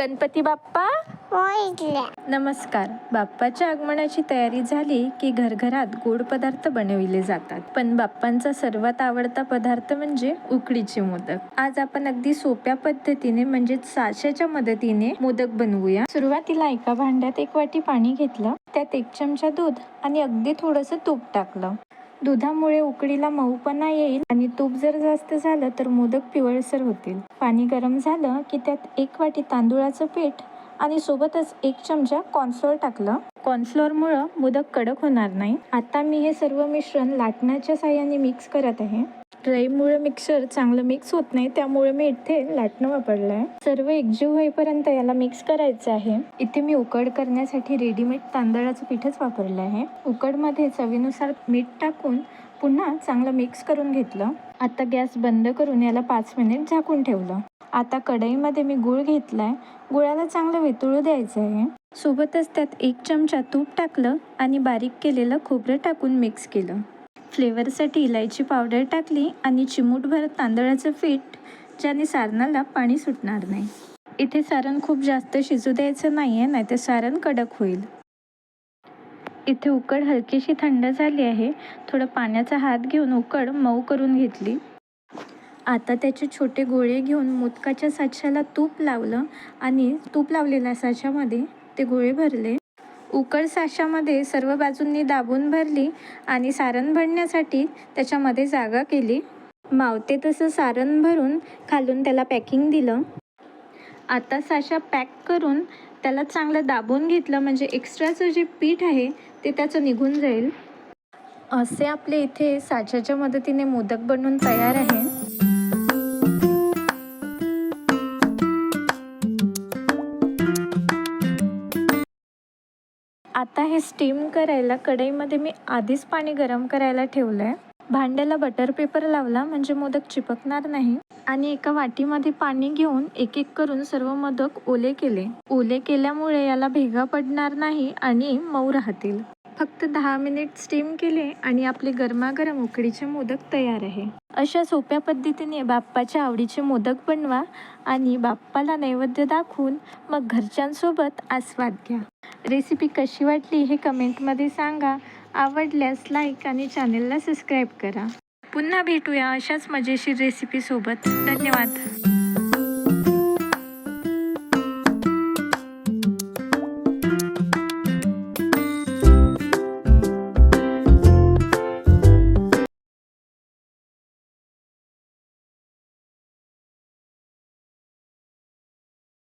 गणपती बाप्पा? पोहोचल्या नमस्कार. बाप्पाच्या आगमनाची तयारी झाली की घरघरात गोड पदार्थ बनविले जातात. पण बाप्पांचा सर्वात आवडता पदार्थ म्हणजे उकडीचे मोदक. आज आपण अगदी सोप्या पद्धतीने म्हणजे साच्याच्या मदतीने मोदक बनवूया. सुरुवातीला एका भांड्यात एक वाटी पाणी घेतलं त्यात एक चमचा दूध आणि अगदी थोडंसं तूप टाकलं. दुधामुळे उकडीला मऊपणा येईल आणि तूप जर जास्त झालं तर मोदक पिवळसर होतील. पाणी गरम झालं की त्यात एक वाटी तांदूळाचं पीठ आणि सोबतच एक चमचा कॉर्नफ्लोअर टाकलं. कॉर्नफ्लोअरमुळं मोदक कडक होणार नाही. आता मी हे सर्व मिश्रण लाटण्याच्या साह्याने मिक्स करत आहे. ड्राईमुळे मिक्सर चांगलं मिक्स होत नाही त्यामुळे मी इथे लाटणं वापरलं आहे. सर्व एकजीव होईपर्यंत याला मिक्स करायचं आहे. इथे मी उकड करण्यासाठी रेडीमेड तांदळाचं पीठच वापरलं आहे. उकडमध्ये चवीनुसार मीठ टाकून पुन्हा चांगलं मिक्स करून घेतलं. आता गॅस बंद करून याला पाच मिनिट झाकून ठेवलं. आता कढईमध्ये मी गूळ घेतलाय. गुळाला चांगलं वितळू द्यायचं आहे. सोबतच त्यात एक चमचा तूप टाकलं आणि बारीक केलेलं खोबरं टाकून मिक्स केलं. फ्लेवरसाठी इलायची पावडर टाकली आणि चिमूटभर तांदळाचं पीठ ज्याने सारणाला पाणी सुटणार नाही. इथे सारण खूप जास्त शिजू द्यायचं नाही आहे नाही तर सारण कडक होईल. इथे उकड हलकीशी थंड झाली आहे. थोडं पाण्याचा हात घेऊन उकड मऊ करून घेतली. आता त्याचे छोटे गोळे घेऊन मोदकाच्या साच्याला तूप लावलं आणि तूप लावलेल्या साच्यामध्ये ते गोळे भरले. उकळ साशामध्ये सर्व बाजूंनी दाबून भरली आणि सारण भरण्यासाठी त्याच्यामध्ये जागा केली. मावते तसं सारण भरून खालून त्याला पॅकिंग दिलं. आता साशा पॅक करून त्याला चांगलं दाबून घेतलं म्हणजे एक्स्ट्राचं जे पीठ आहे ते त्याचं निघून जाईल. असे आपले इथे साच्याच्या मदतीने मोदक बनवून तयार आहे. आता हे स्टीम करायला कढईमध्ये मी आधीच पाणी गरम करायला ठेवलं आहे भांड्याला बटर पेपर लावला म्हणजे मोदक चिपकणार नाही. आणि एका वाटीमध्ये पाणी घेऊन एक एक करून सर्व मोदक ओले केले. ओले केल्यामुळे याला भेगा पडणार नाही आणि मऊ राहतील. फक्त दहा मिनिट स्टीम केले आणि आपले गरमागरम उकडीचे मोदक तयार आहे. अशा सोप्या पद्धतीने बाप्पाच्या आवडीचे मोदक बनवा आणि बाप्पाला नैवेद्य दाखवून मग घरच्यांसोबत आस्वाद घ्या. रेसिपी कशी वाटली हे कमेंटमध्ये सांगा. आवडल्यास लाईक आणि चॅनेलला सबस्क्राईब करा. पुन्हा भेटूया अशाच मजेशीर रेसिपीसोबत धन्यवाद.